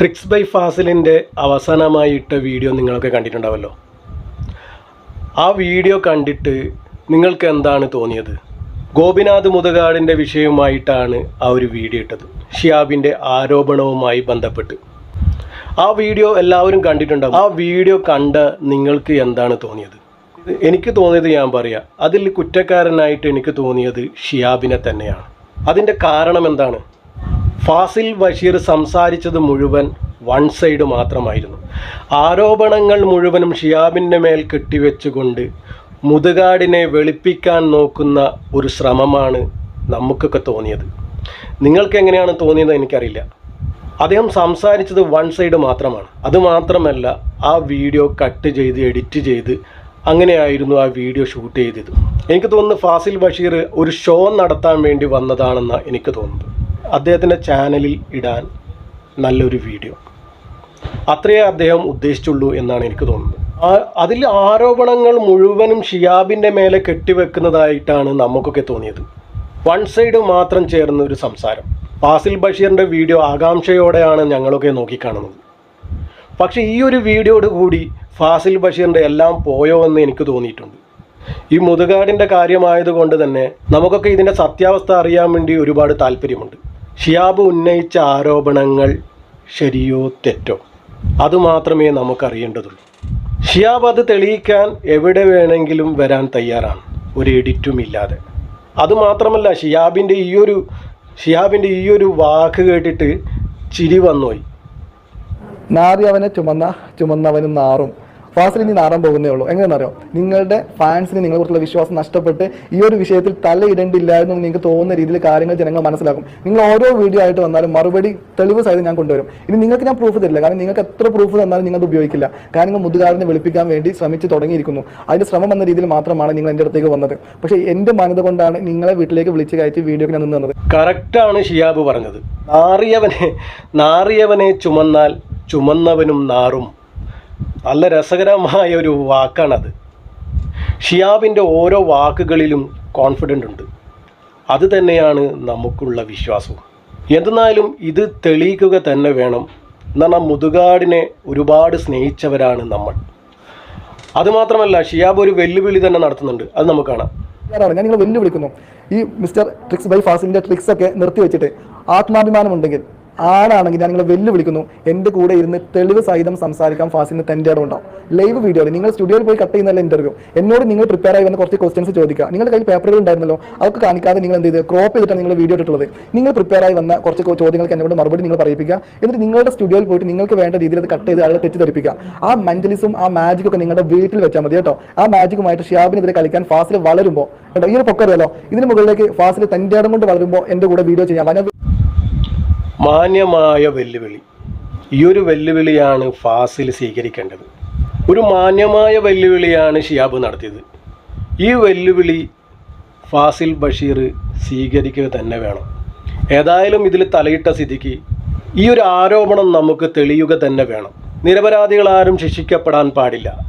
Tricks by ഫാസിലിന്റെ അവസാനമായിട്ട video നിങ്ങളൊക്കെ കണ്ടിട്ടുണ്ടാവല്ലോ. ആ വീഡിയോ കണ്ടിട്ട് നിങ്ങൾക്ക് എന്താണ് തോന്നിയത്? ഗോപിനാഥ് മുതകാടിന്റെ വിഷയവുമായിട്ടാണ് ആ ഒരു വീഡിയോ ഇട്ടത്. ഷിയാബിന്റെ ആരോപണവുമായി ബന്ധപ്പെട്ട്. ആ വീഡിയോ എല്ലാവരും കണ്ടിട്ടുണ്ടാവും. ആ വീഡിയോ കണ്ട നിങ്ങൾക്ക് എന്താണ് തോന്നിയത്? എനിക്ക് തോന്നിയത് ഞാൻ പറയാം. അതിൽ കുറ്റക്കാരനായിട്ട് എനിക്ക് തോന്നിയത് ഷിയാബിനെ തന്നെയാണ്. അതിന്റെ കാരണം എന്താണ്? ഫാസിൽ ബഷീർ സംസാരിച്ചത് മുഴുവൻ വൺ സൈഡ് മാത്രമായിരുന്നു. ആരോപണങ്ങൾ മുഴുവനും ഷിയാബിന്റെ മേൽ കെട്ടിവെച്ചുകൊണ്ട് മുതുകാടിനെ വെളുപ്പിക്കാൻ നോക്കുന്ന ഒരു ശ്രമമാണ് നമുക്കൊക്കെ തോന്നിയത്. നിങ്ങൾക്ക് എങ്ങനെയാണ് തോന്നിയത് എനിക്കറിയില്ല. അദ്ദേഹം സംസാരിച്ചത് വൺ സൈഡ് മാത്രമാണ്. അതുമാത്രമല്ല ആ വീഡിയോ കട്ട് ചെയ്ത് എഡിറ്റ് ചെയ്ത് അങ്ങനെയായിരുന്നു ആ വീഡിയോ ഷൂട്ട് ചെയ്തത്. എനിക്ക് തോന്നുന്നു ഫാസിൽ ബഷീർ ഒരു ഷോ നടത്താൻ വേണ്ടി വന്നതാണെന്ന് എനിക്ക് തോന്നുന്നത്. അദ്ദേഹത്തിന്റെ ചാനലിൽ ഇടാൻ നല്ലൊരു വീഡിയോ. അത്രയേ അദ്ദേഹം ഉദ്ദേശിച്ചുള്ളൂ എന്നാണ് എനിക്ക് തോന്നുന്നത്. അതിൽ ആരോപണങ്ങൾ മുഴുവനും ഷിയാബിന്റെ മേലെ കെട്ടിവെക്കുന്നതായിട്ടാണ് നമുക്കൊക്കെ തോന്നിയത്. വൺ സൈഡ് മാത്രം ചേർന്ന ഒരു സംസാരം. ഫാസിൽ ബഷീറിന്റെ വീഡിയോ ആകാംക്ഷയോടെയാണ് ഞങ്ങളൊക്കെ നോക്കിക്കാണുന്നത്. പക്ഷേ ഈ ഒരു വീഡിയോയോട് കൂടി ഫാസിൽ ബഷീറിന്റെ എല്ലാം പോയോ എന്ന് എനിക്ക് തോന്നിയിട്ടുണ്ട്. ഈ മുതുകാടിന്റെ കാര്യമായതുകൊണ്ട് തന്നെ നമുക്കൊക്കെ ഇതിന്റെ സത്യാവസ്ഥ അറിയാൻ വേണ്ടി ഒരുപാട് താല്പര്യമുണ്ട്. ഷിയാബ് ഉന്നയിച്ച ആരോപണങ്ങൾ ശരിയോ തെറ്റോ? അതുമാത്രമേ നമുക്കറിയേണ്ടതുള്ളൂ. ഷിയാബ് അത് തെളിയിക്കാൻ എവിടെ വേണമെങ്കിലും വരാൻ തയ്യാറാണ്. ഒരു എഡിറ്റും ഇല്ലാതെ അതുമാത്രമല്ല ഷിയാബിന്റെ ഈയൊരു ഷിയാബിന്റെ ഈയൊരു വാക്ക് കേട്ടിട്ട് ചിരി വന്നുപോയി. നാറി അവനെ ചുമന്ന ചുമന്നവനും നാറും. ഫാസിൽ ഇനി നാറാൻ പോകുന്നേ ഉള്ളൂ. എങ്ങനെയാണെന്നറിയോ നിങ്ങളുടെ ഫാൻസിന് നിങ്ങളെ കുറിച്ചുള്ള വിശ്വാസം നഷ്ടപ്പെട്ട് ഈ ഒരു വിഷയത്തിൽ തലയിടേണ്ടില്ല എന്ന് നിങ്ങൾക്ക് തോന്നുന്ന രീതിയിൽ കാര്യങ്ങൾ ജനങ്ങൾ മനസ്സിലാക്കും. നിങ്ങൾ ഓരോ വീഡിയോ ആയിട്ട് വന്നാലും മറുപടി തെളിവ് സഹിതം ഞാൻ കൊണ്ടുവരും. ഇനി നിങ്ങൾക്ക് ഞാൻ പ്രൂഫ് തരില്ല. കാരണം നിങ്ങൾക്ക് എത്ര പ്രൂഫ് തന്നാലും നിങ്ങൾ ഉപയോഗിക്കില്ല. കാരണം മുതുകാരനെ വെളുപ്പിക്കാൻ വേണ്ടി ശ്രമിച്ച് തുടങ്ങിയിരിക്കുന്നു. അതിന്റെ ശ്രമം എന്ന രീതിയിൽ മാത്രമാണ് നിങ്ങൾ എന്റെ അടുത്തേക്ക് വന്നത്. പക്ഷേ എന്റെ മാന്യത കൊണ്ടാണ് നിങ്ങളെ വീട്ടിലേക്ക് വിളിച്ച് കയറ്റി വീഡിയോക്ക് ഞാൻ നിന്ന് തന്നത്. കറക്റ്റാണ് ഷിയാബ് പറഞ്ഞത്. നാറിയവനെ നാറിയവനെ ചുമന്നാൽ ചുമന്നവനും നാറും. നല്ല രസകരമായ ഒരു വാക്കാണത്. ഷിയാബിന്റെ ഓരോ വാക്കുകളിലും കോൺഫിഡന്റ് ഉണ്ട്. അത് തന്നെയാണ് നമുക്കുള്ള വിശ്വാസവും. എന്തെന്നാലും ഇത് തെളിയിക്കുക തന്നെ വേണം. എന്നാൽ മുതുകാടിനെ ഒരുപാട് സ്നേഹിച്ചവരാണ് നമ്മൾ. അതുമാത്രമല്ല ഷിയാബ് ഒരു വെല്ലുവിളി തന്നെ നടത്തുന്നുണ്ട്. അത് നമുക്ക് കാണാം. ഞാൻ നിങ്ങൾ വെല്ലുവിളിക്കുന്നു. ഈ മിസ്റ്റർ ട്രിക്സ് ബൈ ഫാസിന്റെ ട്രിക്സ് ഒക്കെ നിർത്തി വെച്ചിട്ട് ആത്മാഭിമാനം ഉണ്ടെങ്കിൽ ആണാണെങ്കിൽ ഞാൻ നിങ്ങളെ വെല്ലുവിളിക്കുന്നു. എന്റെ കൂടെ ഇരുന്ന് തെളിവ് സഹിതം സംസാരിക്കാൻ ഫാസിന് തന്റെ ഉണ്ടാവും ലൈവ് വീഡിയോയിൽ നിങ്ങൾ സ്റ്റുഡിയോയിൽ പോയി കട്ട് ചെയ്യുന്നല്ല ഇന്റർവ്യൂ എന്നോട് നിങ്ങൾ പ്രിപ്പയർ ആയി വന്ന കുറച്ച് ക്വസ്റ്റ്യൻസ് ചോദിക്കുക. നിങ്ങളുടെ കയ്യിൽ പേപ്പറുകൾ ഉണ്ടായിരുന്നല്ലോ അതൊക്കെ കാണിക്കാതെ നിങ്ങൾ എന്ത് ചെയ്ത്? ക്രോപ്പ് ചെയ്തിട്ടാണ് നിങ്ങൾ വീഡിയോ ഇട്ടിട്ടുള്ളത്. നിങ്ങൾ പ്രിപ്പയർ ആയി വന്ന കുറച്ച് ചോദ്യങ്ങൾക്ക് എന്നോട് മറുപടി നിങ്ങൾ പറയിപ്പിക്കുക. എന്നിട്ട് നിങ്ങളുടെ സ്റ്റുഡിയോയിൽ പോയിട്ട് നിങ്ങൾക്ക് വേണ്ട രീതിയിൽ അത് കട്ട് ചെയ്ത് ആളെ തെറ്റിദ്ധരിപ്പിക്കുക. ആ മെന്റലിസും ആ മാജിക്കും ഒക്കെ നിങ്ങളുടെ വീട്ടിൽ വെച്ചാൽ മതി കേട്ടോ. ആ മാജിക്കുമായിട്ട് ഷിയാബിനെതിരെ കളിക്കാൻ ഫാസിൽ വളരുമ്പോൾ കേട്ടോ ഈ ഒരു പൊക്കറിയാലോ? ഇതിന് മുകളിലേക്ക് ഫാസിൽ തന്റെ ഇടം കൊണ്ട് വളരുമ്പോൾ എന്റെ കൂടെ വീഡിയോ ചെയ്യാം. മാന്യമായ വെല്ലുവിളി. ഈ ഒരു വെല്ലുവിളിയാണ് ഫാസിൽ സ്വീകരിക്കേണ്ടത്. ഒരു മാന്യമായ വെല്ലുവിളിയാണ് ഷിയാബ് നടത്തിയത്. ഈ വെല്ലുവിളി ഫാസിൽ ബഷീർ സ്വീകരിക്കുക തന്നെ വേണം. ഏതായാലും ഇതിൽ തലയിട്ട സ്ഥിതിക്ക് ഈ ഒരു ആരോപണം നമുക്ക് തെളിയുക തന്നെ വേണം. നിരപരാധികളാരും ശിക്ഷിക്കപ്പെടാൻ പാടില്ല.